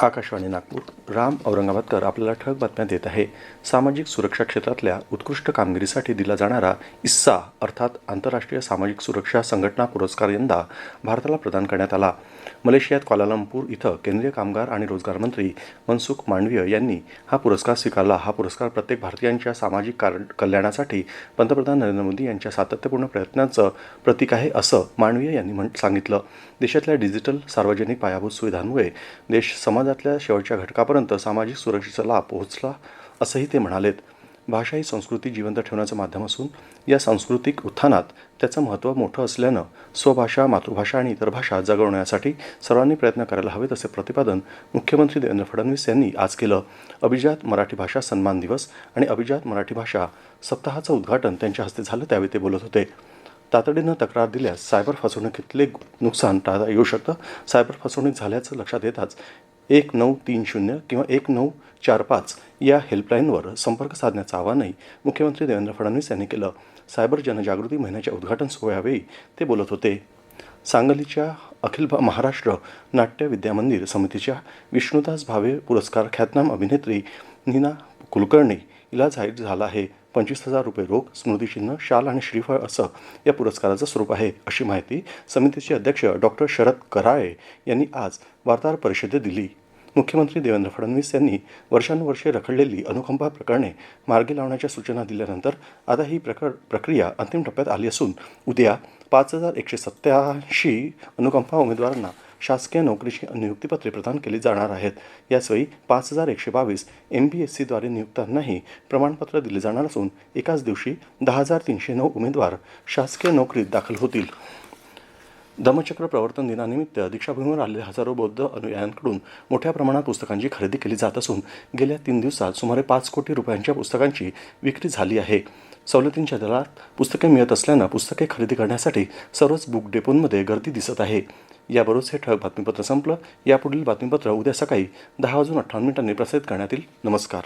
आकाशवाणी नागपूर. राम औरंगाबादकर आपल्याला ठळक बातम्या देत आहे. सामाजिक सुरक्षा क्षेत्रातल्या उत्कृष्ट कामगिरीसाठी दिला जाणारा इस्सा अर्थात आंतरराष्ट्रीय सामाजिक सुरक्षा संघटना पुरस्कार यंदा भारताला प्रदान करण्यात आला. मलेशियात क्वालालंपूर इथं केंद्रीय कामगार आणि रोजगार मंत्री मनसुख मांडवीय यांनी हा पुरस्कार स्वीकारला. हा पुरस्कार प्रत्येक भारतीयांच्या सामाजिक कल्याणासाठी पंतप्रधान नरेंद्र मोदी यांच्या सातत्यपूर्ण प्रयत्नांचं प्रतीक आहे असं मांडवीय यांनी म्हण सांगितलं. देशातल्या डिजिटल सार्वजनिक पायाभूत सुविधांमुळे देश समाज समाजातल्या शेवटच्या घटकापर्यंत सामाजिक सुरक्षेचा लाभ पोहोचला असंही ते म्हणालेत. भाषा ही संस्कृती जिवंत ठेवण्याचं माध्यम असून या सांस्कृतिक उत्थानात त्याचं महत्त्व मोठं असल्यानं स्वभाषा मातृभाषा आणि इतर भाषा जगवण्यासाठी सर्वांनी प्रयत्न करायला हवेत असे प्रतिपादन मुख्यमंत्री देवेंद्र फडणवीस यांनी आज केलं. अभिजात मराठी भाषा सन्मान दिवस आणि अभिजात मराठी भाषा सप्ताहाचं उद्घाटन त्यांच्या हस्ते झालं त्यावेळी ते बोलत होते. तातडीनं तक्रार दिल्यास सायबर फसवणुकीतले नुकसान टाळता येऊ शकतं. सायबर फसवणूक झाल्याचं लक्षात येताच एक नऊ तीन शून्य किंवा एक नऊ चार पाच या हेल्पलाईनवर संपर्क साधण्याचं आवाहनही मुख्यमंत्री देवेंद्र फडणवीस यांनी केलं. सायबर जनजागृती महिन्याच्या उद्घाटन सोहळ्यावेळी ते बोलत होते. सांगलीच्या अखिल भा- महाराष्ट्र नाट्य विद्यामंदिर समितीच्या विष्णुदास भावे पुरस्कार ख्यातनाम अभिनेत्री नीना कुलकर्णी. हिला जाहीर झाला आहे. पंचवीस हजार रुपये रोख स्मृतिचिन्ह शाल आणि श्रीफळ असं या पुरस्काराचं स्वरूप आहे अशी माहिती समितीचे अध्यक्ष डॉक्टर शरद कराळे यांनी आज वार्ताहर परिषदेत दिली. मुख्यमंत्री देवेंद्र फडणवीस यांनी वर्षानुवर्षे रखडलेली अनुकंपा प्रकरणे मार्गी लावण्याच्या सूचना दिल्यानंतर आता ही प्रकर प्रक्रिया अंतिम टप्प्यात आली असून उद्या पाच हजार एकशे सत्याऐंशी अनुकंपा उमेदवारांना शासकीय नोकरीची नियुक्तीपत्रे प्रदान केली जाणार आहेत. याचवेळी पाच हजार एकशे बावीस एम बी एस सीद्वारे नियुक्तांनाही प्रमाणपत्र दिले जाणार असून एकाच दिवशी दहा हजार तीनशे नऊ उमेदवार शासकीय नोकरीत दाखल होतील. धम्मचक्र प्रवर्तन दिनानिमित्त दीक्षाभूमीवर आलेल्या हजारो बौद्ध अनुयायांकडून मोठ्या प्रमाणात पुस्तकांची खरेदी केली जात असून गेल्या तीन दिवसात सुमारे पाच कोटी रुपयांच्या पुस्तकांची विक्री झाली आहे. सवलतींच्या दरात पुस्तके मिळत असल्यानं पुस्तके खरेदी करण्यासाठी सर्वच बुक डेपोंमध्ये गर्दी दिसत आहे. याबरोबरच हे ठळक बातमीपत्र संपलं. यापुढील बातमीपत्र उद्या सकाळी दहा वाजून अठ्ठावन्न मिनिटांनी प्रसारित करण्यात येईल. नमस्कार.